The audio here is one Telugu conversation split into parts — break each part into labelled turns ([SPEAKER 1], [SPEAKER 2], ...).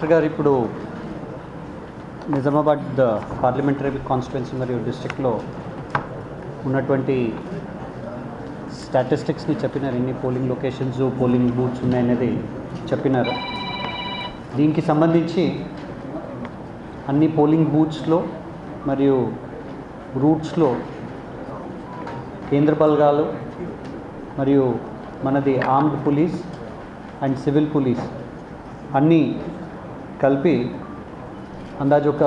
[SPEAKER 1] డాక్టర్ గారు ఇప్పుడు నిజామాబాద్ పార్లమెంటరీ కాన్స్టిట్యున్సీ మరియు డిస్ట్రిక్ట్లో ఉన్నటువంటి స్టాటిస్టిక్స్ని చెప్పినారు. ఎన్ని పోలింగ్ లొకేషన్స్ పోలింగ్ బూత్స్ ఉన్నాయనేది చెప్పినారు. దీనికి సంబంధించి అన్ని పోలింగ్ బూత్స్లో మరియు రూట్స్లో కేంద్ర బలగాలు మరియు మనది armed police and civil police అన్నీ కలిపి అందాజు ఒక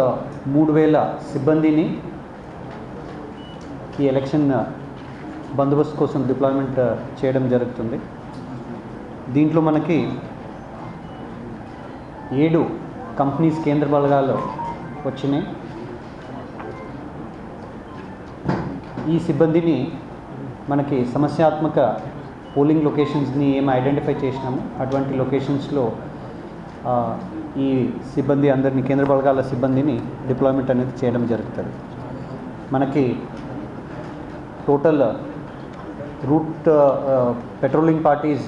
[SPEAKER 1] మూడు వేల సిబ్బందిని ఈ ఎలక్షన్ బందోబస్తు కోసం డిప్లాయ్మెంట్ చేయడం జరుగుతుంది. దీంట్లో మనకి ఏడు కంపెనీస్ కేంద్ర బలగాలు వచ్చినాయి. ఈ సిబ్బందిని మనకి సమస్యాత్మక పోలింగ్ లొకేషన్స్ని ఏం ఐడెంటిఫై చేసినాము. అటువంటి లొకేషన్స్లో ఈ సిబ్బంది అందరినీ కేంద్ర బలగాల సిబ్బందిని డిప్లాయ్మెంట్ అనేది చేయడం జరుగుతుంది. మనకి టోటల్ రూట్ పెట్రోలింగ్ పార్టీస్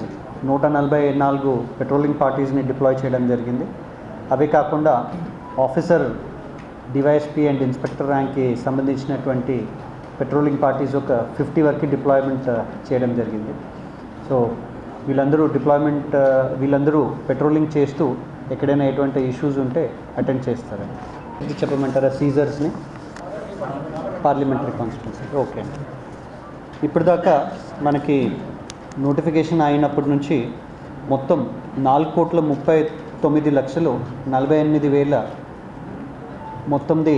[SPEAKER 1] నూట నలభై నాలుగు పెట్రోలింగ్ పార్టీస్ని డిప్లాయ్ చేయడం జరిగింది. అవే కాకుండా ఆఫీసర్ డివైఎస్పీ అండ్ ఇన్స్పెక్టర్ ర్యాంక్కి సంబంధించినటువంటి పెట్రోలింగ్ పార్టీస్ ఒక ఫిఫ్టీ వరకు డిప్లాయ్మెంట్ చేయడం జరిగింది. సో వీళ్ళందరూ డిప్లాయ్మెంట్ వీళ్ళందరూ పెట్రోలింగ్ చేస్తూ ఎక్కడైనా ఎటువంటి ఇష్యూస్ ఉంటే అటెండ్ చేస్తారండి ఇది చెప్పమంటారా సీజర్స్ని పార్లమెంటరీ కాన్స్టిట్యున్సీ ఓకే అండి ఇప్పటిదాకా మనకి నోటిఫికేషన్ అయినప్పటి నుంచి మొత్తం నాలుగు కోట్ల ముప్పై తొమ్మిది లక్షలు నలభై ఎనిమిది వేల మొత్తంది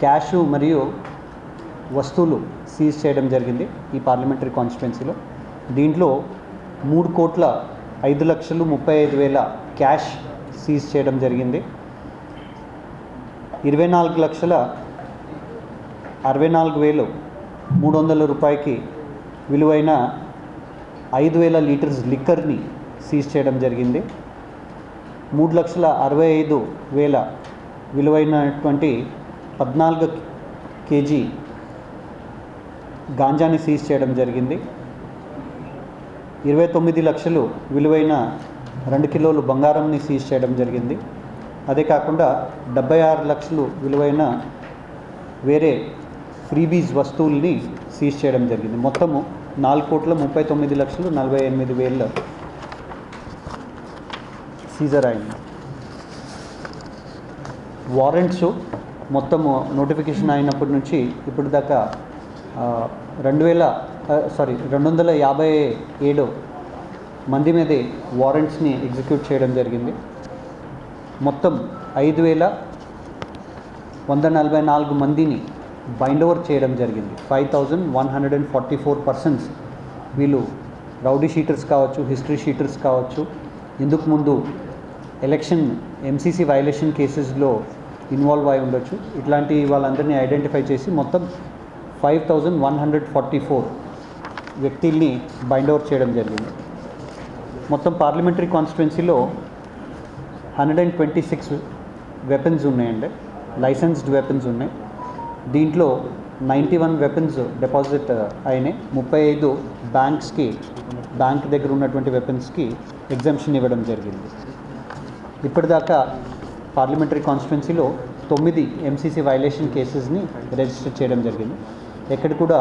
[SPEAKER 1] క్యాష్ మరియు వస్తువులు సీజ్ చేయడం జరిగింది ఈ పార్లమెంటరీ కాన్స్టిట్యున్సీలో దీంట్లో మూడు కోట్ల ఐదు లక్షలు ముప్పై ఐదు వేల క్యాష్ సీజ్ చేయడం జరిగింది. ఇరవై నాలుగు లక్షల అరవై నాలుగు వేలు మూడు వందల రూపాయకి విలువైన ఐదు వేల లీటర్స్ లిక్కర్ని సీజ్ చేయడం జరిగింది. మూడు లక్షల అరవై ఐదు వేల విలువైనటువంటి పద్నాలుగు కేజీ గాంజాని సీజ్ చేయడం జరిగింది. ఇరవై తొమ్మిది లక్షలు విలువైన రెండు కిలోలు బంగారంని సీజ్ చేయడం జరిగింది. అదే కాకుండా డెబ్బై ఆరు లక్షలు విలువైన వేరే ఫ్రీబీజ్ వస్తువుల్ని సీజ్ చేయడం జరిగింది. మొత్తము నాలుగు కోట్ల ముప్పై తొమ్మిది లక్షలు నలభై ఎనిమిది వేల సీజర్ అయింది. వారెంట్స్ మొత్తము నోటిఫికేషన్ అయినప్పటి నుంచి ఇప్పుడు దాకా రెండు వేల సారీ రెండు వందల యాభై ఏడు మంది మీదే వారెంట్స్ని ఎగ్జిక్యూట్ చేయడం జరిగింది. మొత్తం ఐదు వేల వంద నలభై నాలుగు మందిని బైండ్ ఓవర్ చేయడం జరిగింది. Five thousand one hundred and forty four persons వీళ్ళు రౌడీ షీటర్స్ కావచ్చు హిస్టరీ షీటర్స్ కావచ్చు. ఇందుకు ముందు ఎలక్షన్ ఎంసీసీ వైలేషన్ కేసెస్లో ఇన్వాల్వ్ అయి ఉండొచ్చు. ఇట్లాంటి వాళ్ళందరినీ ఐడెంటిఫై చేసి మొత్తం five thousand one hundred forty four వ్యక్తుల్ని బైండ్ ఓవర్ చేయడం జరిగింది. మొత్తం పార్లమెంటరీ కాన్స్టిట్యున్సీలో hundred and twenty six weapons ఉన్నాయండి. లైసెన్స్డ్ వెపన్స్ ఉన్నాయి. దీంట్లో నైంటీ వన్ వెపన్స్ డిపాజిట్ అయినాయి. ముప్పై ఐదు బ్యాంక్స్కి బ్యాంక్ దగ్గర ఉన్నటువంటి వెపన్స్కి ఎగ్జామ్షన్ ఇవ్వడం జరిగింది. ఇప్పటిదాకా పార్లమెంటరీ కాన్స్టిట్యున్సీలో తొమ్మిది ఎంసీసీ వైలేషన్ కేసెస్ని రిజిస్టర్ చేయడం జరిగింది. ఎక్కడ కూడా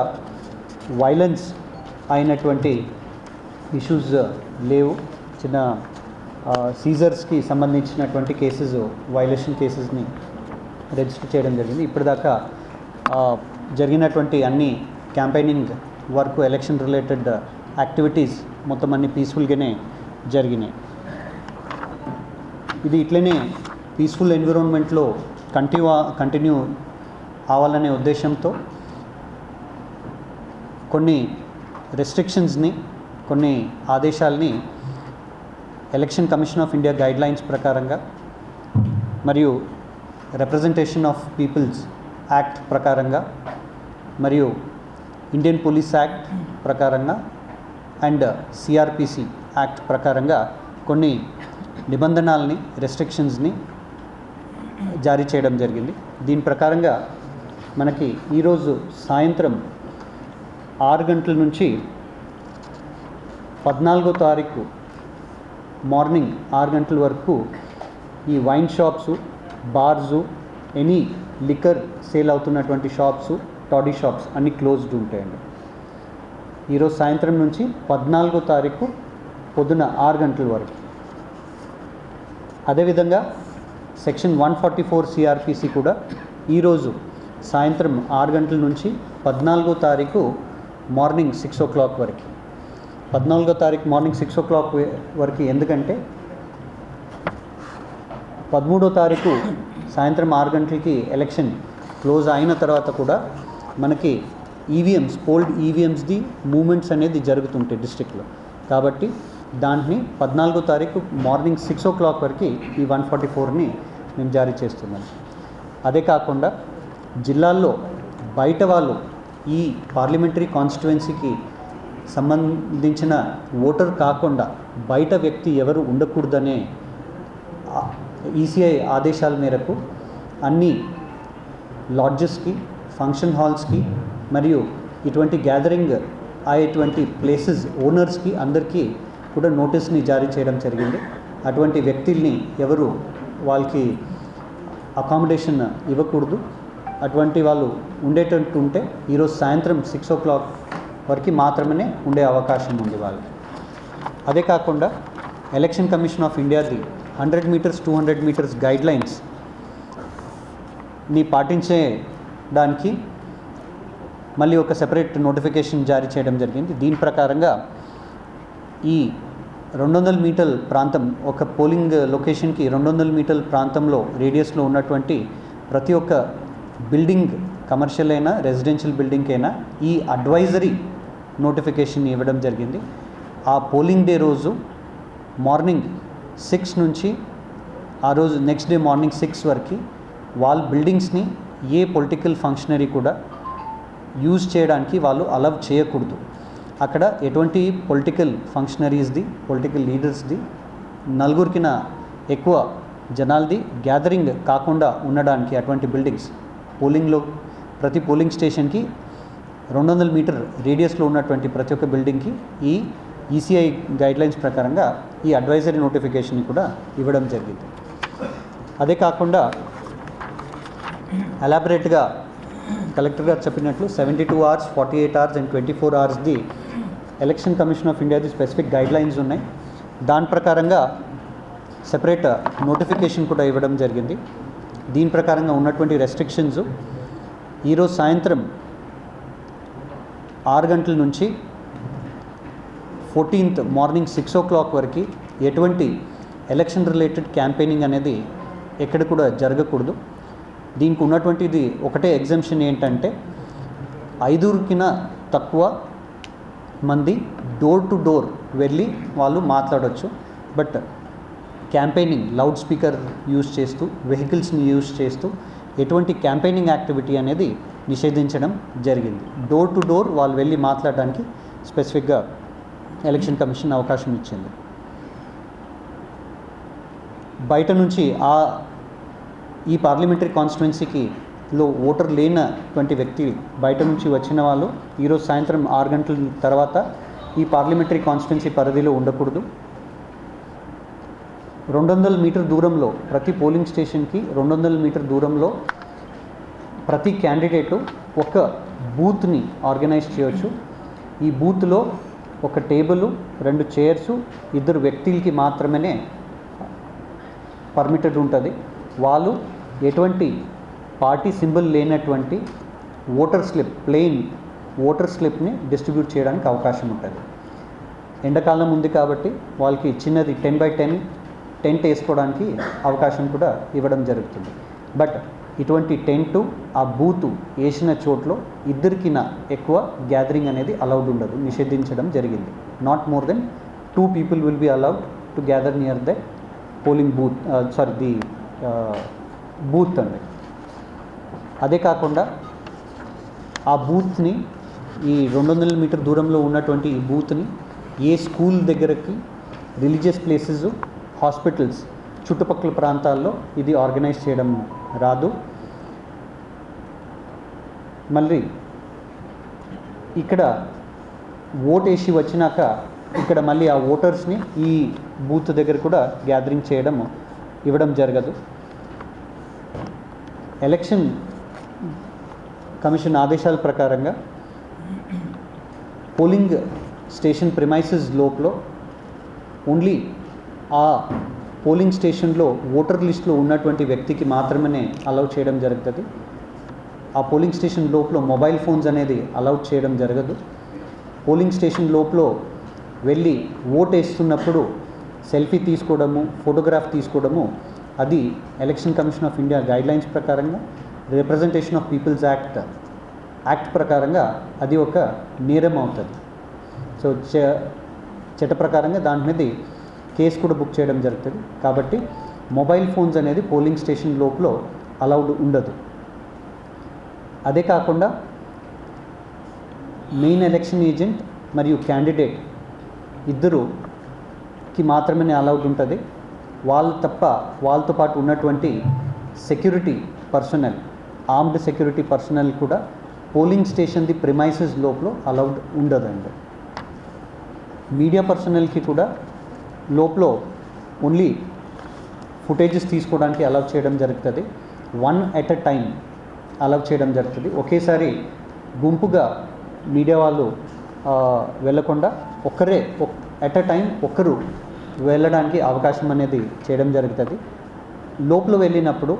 [SPEAKER 1] వైలెన్స్ అయినటువంటి ఇష్యూస్ uh, లేవు. చిన్న సీజర్స్కి సంబంధించినటువంటి కేసెస్ వైలేషన్ కేసెస్ని రిజిస్టర్ చేయడం జరిగింది. ఇప్పటిదాకా జరిగినటువంటి అన్ని campaigning work election related activities మొత్తం అన్ని పీస్ఫుల్గానే జరిగినాయి. ఇది ఇట్లనే పీస్ఫుల్ ఎన్విరాన్మెంట్లో కంటిన్యూ కంటిన్యూ అవ్వాలనే ఉద్దేశంతో కొన్ని రెస్ట్రిక్షన్స్ని కొన్ని ఆదేశాల్ని election commission of India guidelines ప్రకారంగా మరియు రిప్రజెంటేషన్ ఆఫ్ పీపుల్స్ యాక్ట్ ప్రకారంగా మరియు ఇండియన్ పోలీస్ యాక్ట్ ప్రకారంగా అండ్ సిఆర్పిసి యాక్ట్ ప్రకారంగా కొన్ని నిబంధనల్ని రెస్ట్రిక్షన్స్ని జారీ చేయడం జరిగింది. దీని ప్రకారంగా మనకి ఈరోజు సాయంత్రం ఆరు గంటల నుంచి పద్నాలుగో తారీఖు మార్నింగ్ ఆరు గంటల వరకు ఈ wine shops bars any liquor sale అవుతున్నటువంటి షాప్స్ టాడీ షాప్స్ అన్నీ క్లోజ్డ్ ఉంటాయండి. ఈరోజు సాయంత్రం నుంచి పద్నాలుగో తారీఖు పొద్దున ఆరు గంటల వరకు. అదేవిధంగా section one forty four CrPC కూడా ఈరోజు సాయంత్రం ఆరు గంటల నుంచి పద్నాలుగో తారీఖు మార్నింగ్ సిక్స్ ఓ క్లాక్ వరకు. పద్నాలుగో తారీఖు మార్నింగ్ సిక్స్ ఓ క్లాక్ వరకు ఎందుకంటే పదమూడో తారీఖు సాయంత్రం ఆరు గంటలకి ఎలక్షన్ క్లోజ్ అయిన తర్వాత కూడా మనకి ఈవీఎంస్ పోల్డ్ ఈవీఎంస్ది మూమెంట్స్ అనేది జరుగుతుంటాయి డిస్ట్రిక్ట్లో. కాబట్టి దాన్ని పద్నాలుగో తారీఖు మార్నింగ్ సిక్స్ ఓ క్లాక్ వరకు ఈ వన్ ఫార్టీ ఫోర్ని మేము జారీ చేస్తున్నాం. అదే కాకుండా జిల్లాల్లో బయట వాళ్ళు ఈ పార్లమెంటరీ కాన్స్టిట్యువెన్సీకి సంబంధించిన ఓటర్ కాకుండా బయట వ్యక్తి ఎవరు ఉండకూడదనే ఈసీఐ ఆదేశాల మేరకు అన్ని లాడ్జెస్కి ఫంక్షన్ హాల్స్కి మరియు ఇటువంటి గ్యాదరింగ్ అయ్యేటువంటి ప్లేసెస్ ఓనర్స్కి అందరికీ కూడా నోటీస్ని జారీ చేయడం జరిగింది. అటువంటి వ్యక్తుల్ని ఎవరు వాళ్ళకి అకామిడేషన్ ఇవ్వకూడదు. అటువంటి వాళ్ళు ఉండేటట్టు ఉంటే ఈరోజు సాయంత్రం సిక్స్ ఓ క్లాక్ వరకు మాత్రమే ఉండే అవకాశం ఉంది వాళ్ళకి. అదే కాకుండా election commission of ఇండియాది hundred metres two hundred metres గైడ్లైన్స్ని లైన్స్ని మళ్ళీ ఒక సెపరేట్ నోటిఫికేషన్ జారీ చేయడం జరిగింది. దీని ప్రకారంగా ఈ రెండు వందల మీటర్ ప్రాంతం ఒక పోలింగ్ లొకేషన్కి రెండు వందల మీటర్ ప్రాంతంలో రేడియస్లో ఉన్నటువంటి ప్రతి ఒక్క బిల్డింగ్ కమర్షియల్ అయినా రెసిడెన్షియల్ బిల్డింగ్ అయినా ఈ అడ్వైజరీ నోటిఫికేషన్ ఇవ్వడం జరిగింది. ఆ పోలింగ్ డే రోజు మార్నింగ్ సిక్స్ నుంచి ఆ రోజు నెక్స్ట్ డే మార్నింగ్ సిక్స్ వరకు వాళ్ళ బిల్డింగ్స్ని ఏ పొలిటికల్ ఫంక్షనరీ కూడా యూజ్ చేయడానికి వాళ్ళు అలవ్ చేయకూడదు. అక్కడ ఎటువంటి పొలిటికల్ ఫంక్షనరీస్ది పొలిటికల్ లీడర్స్ది నలుగురికిన ఎక్కువ జనాలది గ్యాదరింగ్ కాకుండా ఉండడానికి అటువంటి బిల్డింగ్స్ పోలింగ్లో ప్రతి పోలింగ్ స్టేషన్కి రెండు వందల మీటర్ రేడియస్లో ఉన్నటువంటి ప్రతి ఒక్క బిల్డింగ్కి ఈ ఈసీఐ గైడ్లైన్స్ ప్రకారంగా ఈ అడ్వైజరీ నోటిఫికేషన్ కూడా ఇవ్వడం జరిగింది. అదే కాకుండా అలాబరేట్గా కలెక్టర్ గారు చెప్పినట్లు seventy two hours forty eight hours and twenty four అవర్స్ది election commission of ఇండియాది స్పెసిఫిక్ గైడ్ లైన్స్ ఉన్నాయి. దాని ప్రకారంగా సెపరేట్ నోటిఫికేషన్ కూడా ఇవ్వడం జరిగింది. దీని ప్రకారంగా ఉన్నటువంటి రెస్ట్రిక్షన్స్ ఈరోజు సాయంత్రం ఆరు గంటల నుంచి fourteenth morning six o'clock వరకు ఎటువంటి ఎలక్షన్ రిలేటెడ్ క్యాంపెయినింగ్ అనేది ఎక్కడ కూడా జరగకూడదు. దీనికి ఉన్నటువంటిది ఒకటే ఎగ్జామ్షన్ ఏంటంటే ఐదుగురికిన తక్కువ మంది డోర్ టు డోర్ వెళ్ళి వాళ్ళు మాట్లాడవచ్చు but campaigning loud speaker use చేస్తూ వెహికల్స్ని యూజ్ చేస్తూ ఎటువంటి క్యాంపెయినింగ్ యాక్టివిటీ అనేది నిషేధించడం జరిగింది. డోర్ టు డోర్ వాళ్ళు వెళ్ళి మాట్లాడడానికి స్పెసిఫిక్గా ఎలక్షన్ కమిషన్ అవకాశం ఇచ్చింది. బయట నుంచి ఆ ఈ పార్లమెంటరీ కాన్స్టిట్యున్సీకి లో ఓటర్ లేనటువంటి వ్యక్తి బయట నుంచి వచ్చిన వాళ్ళు ఈరోజు సాయంత్రం ఆరు గంటల తర్వాత ఈ పార్లమెంటరీ కాన్స్టిట్యున్సీ పరిధిలో ఉండకూడదు. రెండు వందల మీటర్ దూరంలో ప్రతి పోలింగ్ స్టేషన్కి రెండు వందల మీటర్ దూరంలో ప్రతి క్యాండిడేటు ఒక బూత్ని ఆర్గనైజ్ చేయొచ్చు. ఈ బూత్లో ఒక టేబుల్ రెండు చైర్స్ ఇద్దరు వ్యక్తులకి మాత్రమే పర్మిటెడ్ ఉంటుంది. వాళ్ళు ఎటువంటి పార్టీ సింబల్ లేనటువంటి ఓటర్ స్లిప్ ప్లెయిన్ ఓటర్ స్లిప్ని డిస్ట్రిబ్యూట్ చేయడానికి అవకాశం ఉంటుంది. ఎండాకాలం ఉంది కాబట్టి వాళ్ళకి చిన్నది టెన్ బై టెన్ టెంట్ వేసుకోవడానికి అవకాశం కూడా ఇవ్వడం జరుగుతుంది. బట్ ఇటువంటి టెంటు ఆ బూతు వేసిన చోట్లో ఇద్దరికిన ఎక్కువ గ్యాదరింగ్ అనేది అలౌడ్ ఉండదు నిషేధించడం జరిగింది. Not more than two people will be allowed to gather near the polling booth sorry the booth అండి. అదే కాకుండా ఆ బూత్ని ఈ రెండు వందల మీటర్ దూరంలో ఉన్నటువంటి ఈ బూత్ని ఏ స్కూల్ దగ్గరకి రిలీజియస్ ప్లేసెస్ హాస్పిటల్స్ చుట్టుపక్కల ప్రాంతాల్లో ఇది ఆర్గనైజ్ చేయడం రాదు. మళ్ళీ ఇక్కడ ఓట్ వేసి వచ్చినాక ఇక్కడ మళ్ళీ ఆ ఓటర్స్ని ఈ బూత్ దగ్గర కూడా గ్యాదరింగ్ చేయడం ఇవ్వడం జరగదు. ఎలక్షన్ కమిషన్ ఆదేశాల ప్రకారంగా పోలింగ్ స్టేషన్ ప్రిమైసెస్ లోపల ఓన్లీ ఆ పోలింగ్ స్టేషన్లో ఓటర్ లిస్ట్లో ఉన్నటువంటి వ్యక్తికి మాత్రమే అలౌ చేయడం జరుగుతుంది. ఆ పోలింగ్ స్టేషన్ లోపల మొబైల్ ఫోన్స్ అనేది అలౌట్ చేయడం జరగదు. పోలింగ్ స్టేషన్ లోపల వెళ్ళి ఓట్ వేస్తున్నప్పుడు సెల్ఫీ తీసుకోవడము ఫోటోగ్రాఫ్ తీసుకోవడము అది election commission of India guidelines ప్రకారంగా representation of peoples act act ప్రకారంగా అది ఒక నేరం అవుతుంది. సో చ చట్ట ప్రకారంగా దాని మీద కేసు కూడా బుక్ చేయడం జరుగుతుంది. కాబట్టి మొబైల్ ఫోన్స్ అనేది పోలింగ్ స్టేషన్ లోపల అలౌడ్ ఉండదు. అదే కాకుండా మెయిన్ ఎలక్షన్ ఏజెంట్ మరియు క్యాండిడేట్ ఇద్దరుకి మాత్రమే అలౌడ్ ఉంటుంది. వాళ్ళు తప్ప వాళ్ళతో పాటు ఉన్నటువంటి security personnel armed security personnel కూడా పోలింగ్ స్టేషన్ది ప్రిమైసెస్ లోపల అలౌడ్ ఉండదండి. మీడియా పర్సనల్కి కూడా లోపల ఓన్లీ ఫుటేజెస్ తీసుకోవడానికి అలౌ చేయడం జరుగుతుంది. One at a time allow చేయడం జరుగుతుంది. ఒకేసారి గుంపుగా మీడియా వాళ్ళు ఆ, వెళ్ళకుండా ఒక్కరే ఎట్ అ టైం ఒక్కరు వెళ్ళడానికి అవకాశం అనేది చేయడం జరుగుతుంది. లోపల వెళ్ళినప్పుడు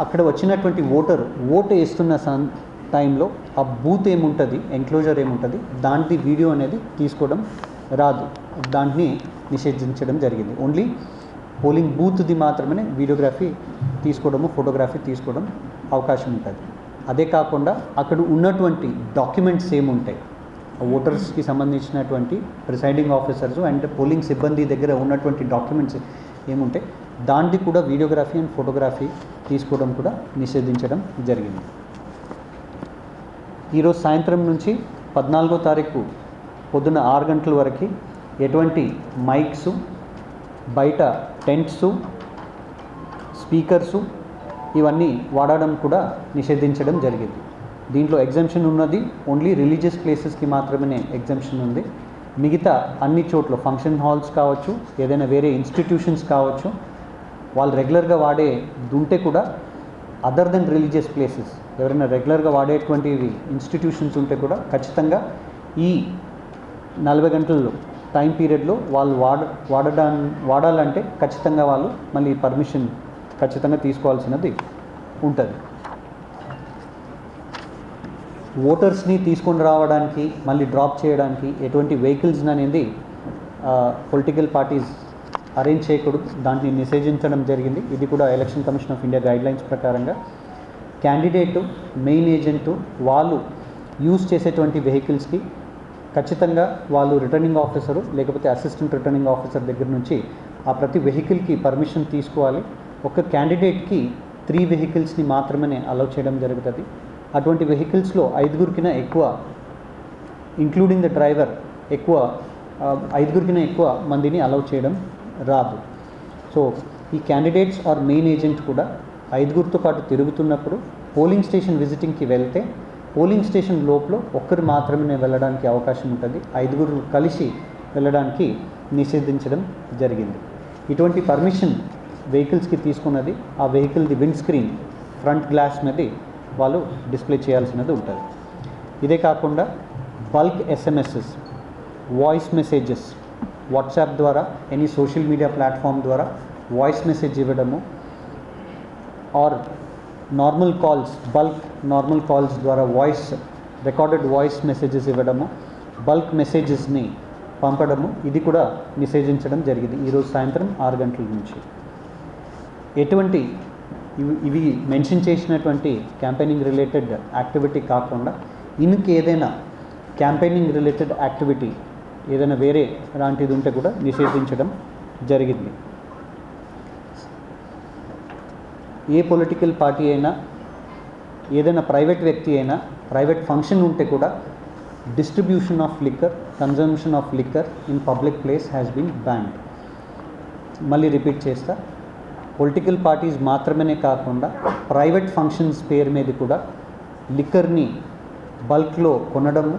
[SPEAKER 1] అక్కడ వచ్చినటువంటి ఓటర్ ఓటు వేస్తున్న సన్ టైంలో ఆ బూత్ ఏముంటుంది ఎంక్లోజర్ ఏముంటుంది దాంట్లో వీడియో అనేది తీసుకోవడం రాదు. దాన్ని నిషేధించడం జరిగింది. ఓన్లీ పోలింగ్ బూత్ది మాత్రమే వీడియోగ్రఫీ తీసుకోవడము ఫోటోగ్రఫీ తీసుకోవడం అవకాశం ఉంటుంది. అదే కాకుండా అక్కడ ఉన్నటువంటి డాక్యుమెంట్స్ ఏముంటాయి? ఓటర్స్కి సంబంధించినటువంటి ప్రిసైడింగ్ ఆఫీసర్స్ అండ్ పోలింగ్ సిబ్బంది దగ్గర ఉన్నటువంటి డాక్యుమెంట్స్ ఏముంటాయి? దాన్ని కూడా వీడియోగ్రఫీ అండ్ ఫోటోగ్రఫీ తీసుకోవడం కూడా నిషేధించడం జరిగింది. ఈరోజు సాయంత్రం నుంచి పద్నాలుగో తారీఖు పొద్దున్న ఆరు గంటల వరకు ఎటువంటి మైక్స్ బయట టెంట్స్ స్పీకర్సు ఇవన్నీ వాడడం కూడా నిషేధించడం జరిగింది. దీంట్లో ఎగ్జామ్షన్ ఉన్నది. ఓన్లీ రిలీజియస్ ప్లేసెస్కి మాత్రమే ఎగ్జామ్షన్ ఉంది. మిగతా అన్ని చోట్ల ఫంక్షన్ హాల్స్ కావచ్చు ఏదైనా వేరే ఇన్స్టిట్యూషన్స్ కావచ్చు వాళ్ళు రెగ్యులర్గా వాడే ఉంటే కూడా అదర్ దెన్ రిలీజియస్ ప్లేసెస్ ఎవరైనా రెగ్యులర్గా వాడేటువంటివి ఇన్స్టిట్యూషన్స్ ఉంటే కూడా ఖచ్చితంగా ఈ నలభై గంటల్లో టైం పీరియడ్లో వాళ్ళు వాడ వాడడా వాడాలంటే ఖచ్చితంగా వాళ్ళు మళ్ళీ పర్మిషన్ ఖచ్చితంగా తీసుకోవాల్సినది ఉంటుంది. ఓటర్స్ని తీసుకొని రావడానికి మళ్ళీ డ్రాప్ చేయడానికి ఎటువంటి వెహికల్స్ అనేది పొలిటికల్ పార్టీస్ అరేంజ్ చేయకూడదు. దాన్ని నిషేధించడం జరిగింది. ఇది కూడా election commission of India guidelines ప్రకారంగా. క్యాండిడేటు మెయిన్ ఏజెంటు వాళ్ళు యూజ్ చేసేటువంటి వెహికల్స్కి ఖచ్చితంగా వాళ్ళు రిటర్నింగ్ ఆఫీసరు లేకపోతే అసిస్టెంట్ రిటర్నింగ్ ఆఫీసర్ దగ్గర నుంచి ఆ ప్రతి వెహికల్కి పర్మిషన్ తీసుకోవాలి. ఒక క్యాండిడేట్కి త్రీ వెహికల్స్ని మాత్రమే అలౌ చేయడం జరుగుతుంది. అటువంటి వెహికల్స్లో ఐదుగురికిన ఎక్కువ ఇంక్లూడింగ్ ద డ్రైవర్ ఎక్కువ ఐదుగురికిన ఎక్కువ మందిని అలౌ చేయడం రాదు. సో ఈ క్యాండిడేట్స్ ఆర్ మెయిన్ ఏజెంట్ కూడా ఐదుగురితో పాటు తిరుగుతున్నప్పుడు పోలింగ్ స్టేషన్ విజిటింగ్కి వెళ్తే పోలింగ్ స్టేషన్ లోపల ఒక్కరు మాత్రమే వెళ్ళడానికి అవకాశం ఉంటుంది. ఐదుగురు కలిసి వెళ్ళడానికి నిషేధించడం జరిగింది. ఇటువంటి పర్మిషన్ వెహికల్స్కి తీసుకున్నది ఆ వెహికల్ది విండ్ స్క్రీన్ ఫ్రంట్ గ్లాస్ మీద వాళ్ళు డిస్ప్లే చేయాల్సినది ఉంటుంది. ఇదే కాకుండా bulk SMSs voice messages WhatsApp ద్వారా ఎనీ సోషల్ మీడియా ప్లాట్ఫామ్ ద్వారా వాయిస్ మెసేజ్ ఇవ్వడము or normal calls bulk normal calls ద్వారా వాయిస్ రికార్డెడ్ వాయిస్ మెసేజెస్ ఇవ్వడము బల్క్ మెసేజెస్ని పంపడము ఇది కూడా నిషేధించడం జరిగింది ఈరోజు సాయంత్రం ఆరు గంటల నుంచి. ఎటువంటి ఇవి ఇవి మెన్షన్ చేసినటువంటి క్యాంపెయినింగ్ రిలేటెడ్ యాక్టివిటీ కాకుండా ఇంకేదైనా క్యాంపెయినింగ్ రిలేటెడ్ యాక్టివిటీ ఏదైనా వేరే లాంటిది ఉంటే కూడా నిషేధించడం జరిగింది. ఏ పొలిటికల్ పార్టీ అయినా ఏదైనా ప్రైవేట్ వ్యక్తి అయినా ప్రైవేట్ ఫంక్షన్ ఉంటే కూడా distribution of liquor consumption of liquor in public place has been banned మళ్ళీ రిపీట్ చేస్తా. పొలిటికల్ పార్టీస్ మాత్రమే కాకుండా ప్రైవేట్ ఫంక్షన్స్ పేరు మీద కూడా లిక్కర్ని బల్క్లో కొనడము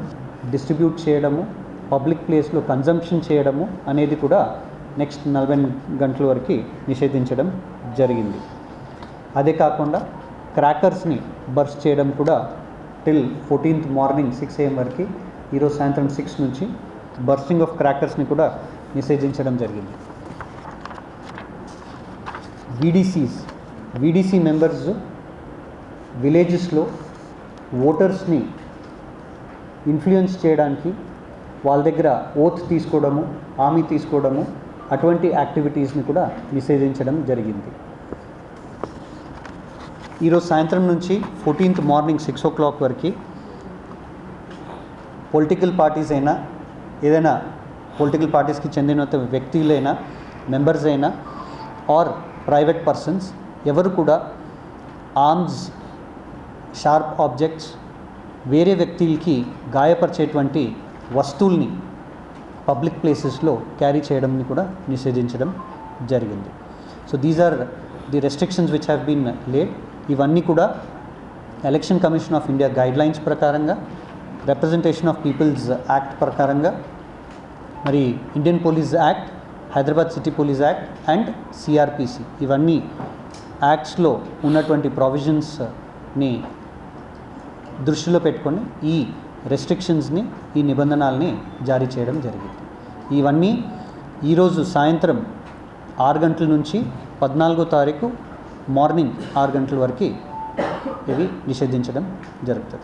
[SPEAKER 1] డిస్ట్రిబ్యూట్ చేయడము పబ్లిక్ ప్లేస్లో కన్జంప్షన్ చేయడము అనేది కూడా నెక్స్ట్ నలభై గంటల వరకు నిషేధించడం జరిగింది. అదే కాకుండా క్రాకర్స్ని బర్స్ట్ చేయడం కూడా till fourteenth morning six AM వరకు ఈరోజు సాయంత్రం సిక్స్ నుంచి బర్స్టింగ్ ఆఫ్ క్రాకర్స్ని కూడా నిషేధించడం జరిగింది. వీడీసీస్ వీడీసీ మెంబర్స్ విలేజెస్లో ఓటర్స్ని ఇన్ఫ్లుయెన్స్ చేయడానికి వాళ్ళ దగ్గర ఓత్ తీసుకోవడము హామీ తీసుకోవడము అటువంటి యాక్టివిటీస్ని కూడా నిషేధించడం జరిగింది. ఈరోజు సాయంత్రం నుంచి fourteenth morning six o'clock వరకు పొలిటికల్ పార్టీస్ అయినా ఏదైనా పొలిటికల్ పార్టీస్కి చెందిన వ్యక్తులైనా మెంబర్స్ అయినా ఆర్ ప్రైవేట్ పర్సన్స్ ఎవరు కూడా ఆర్మ్స్ షార్ప్ ఆబ్జెక్ట్స్ వేరే వ్యక్తులకి గాయపరిచేటువంటి వస్తువుల్ని పబ్లిక్ ప్లేసెస్లో క్యారీ చేయడంని కూడా నిషేధించడం జరిగింది. So these are the restrictions which have been laid ఇవన్నీ కూడా election commission of India guidelines ప్రకారంగా రిప్రజెంటేషన్ ఆఫ్ పీపుల్స్ యాక్ట్ ప్రకారంగా మరి Indian police act Hyderabad city police act and CrPC. ఇవన్నీ యాక్ట్స్లో ఉన్నటువంటి ప్రావిజన్స్ని దృష్టిలో పెట్టుకొని ఈ రెస్ట్రిక్షన్స్ని ఈ నిబంధనల్ని జారీ చేయడం జరిగింది. ఇవన్నీ ఈరోజు సాయంత్రం ఆరు గంటల నుంచి పద్నాలుగో తారీఖు మార్నింగ్ ఆరు గంటల వరకు ఇవి నిషేధించడం జరుగుతుంది.